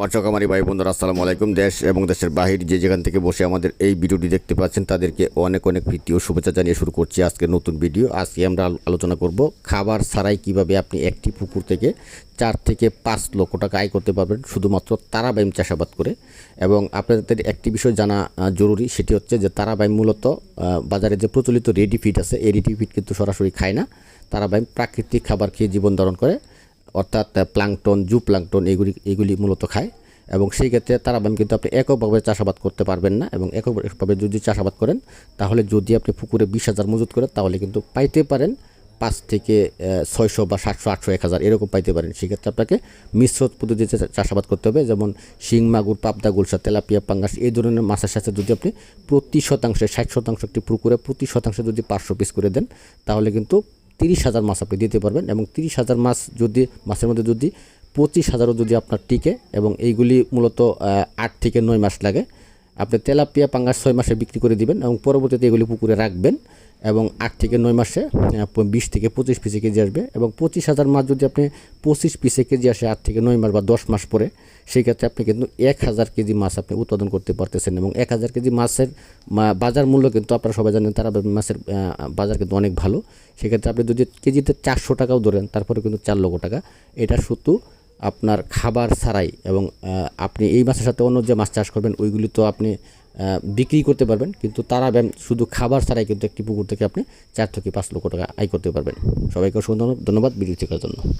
মৎস্যকামারী ভাই বন্ধুরা আসসালামু আলাইকুম। দেশ এবং দেশের বাহির যে যেখান থেকে বসে আমাদের এই ভিডিওটি দেখতে পাচ্ছেন, তাদেরকে অনেক অনেক প্রীতি ও শুভেচ্ছা জানিয়ে শুরু করছি আজকে নতুন ভিডিও। আজকে আমরা আলোচনা করব খাবার ছাড়াই কীভাবে আপনি একটি পুকুর থেকে চার থেকে পাঁচ লক্ষ টাকা আয় করতে পারবেন, শুধুমাত্র তারাবাইম চাষাবাদ করে। এবং আপনাদের একটি বিষয় জানা জরুরি, সেটি হচ্ছে যে তারাবাইম মূলত বাজারে যে প্রচলিত রেডি ফিড আছে, এই রেডি ফিড কিন্তু সরাসরি খায় না। তারাবাইম প্রাকৃতিক খাবার খেয়ে জীবন ধারণ করে। অর্থাৎ প্লাংটন জু প্লাংটন এগুলি এগুলি মূলত খায়। এবং সেই ক্ষেত্রে তারা তারাবাইম কিন্তু আপনি এককভাবে চাষাবাদ করতে পারবেন না এবং এককভাবে যদি চাষাবাদ করেন, তাহলে যদি আপনি পুকুরে বিশ হাজার মজুত করেন, তাহলে কিন্তু পাইতে পারেন পাঁচ থেকে ছয়শো বা সাতশো, আটশো, এক হাজার এরকম পাইতে পারেন। সেক্ষেত্রে আপনাকে মিশ্র পদ্ধতিতে চাষাবাদ করতে হবে। যেমন শিং, মাগুর, পাবদা, গুলশা, তেলাপিয়া, পাঙ্গাস এই ধরনের মাছের সাথে যদি আপনি প্রতি শতাংশে, ষাট শতাংশ একটি পুকুরে প্রতি শতাংশে যদি পাঁচশো পিস করে দেন, তাহলে কিন্তু তিরিশ হাজার মাছ আপনি দিতে পারবেন এবং তিরিশ হাজার মাছ যদি মাছের মধ্যে যদি পঁচিশ হাজারও যদি আপনার টিকে এবং এইগুলি মূলত আট থেকে নয় মাস লাগে আপনি তেলাপিয়া পাঙ্গাস ছয় মাসে বিক্রি করে দিবেন এবং পরবর্তীতে এগুলি পুকুরে রাখবেন এবং আট থেকে নয় মাসে বিশ থেকে পঁচিশ পিসে কেজি আসবে এবং পঁচিশ হাজার মাছ যদি আপনি পঁচিশ পিসে কেজি আসে আট থেকে নয় মাস বা দশ মাস পরে, সেই ক্ষেত্রে আপনি কিন্তু এক হাজার কেজি মাছ আপনি উৎপাদন করতে পারতেছেন এবং এক হাজার কেজি মাছের বাজার মূল্য কিন্তু আপনারা সবাই জানেন তারা মাছের বাজার কিন্তু অনেক ভালো। সেক্ষেত্রে আপনি যদি কেজিতে চারশো টাকাও ধরেন, তারপরে কিন্তু চার লক্ষ টাকা। এটা শুধু আপনার খাবার ছাড়াই এবং আপনি এই মাছের সাথে অন্য যে মাছ চাষ করবেন, ওইগুলি তো আপনি বিক্রি করতে পারবেন, কিন্তু তারা শুধু খাবার ছাড়াই কিন্তু একটি পুকুর থেকে আপনি চার থেকে পাঁচ লক্ষ টাকা আয় করতে পারবেন। সবাইকে অসংখ্য ধন্যবাদ- ভিডিও দেখার জন্য।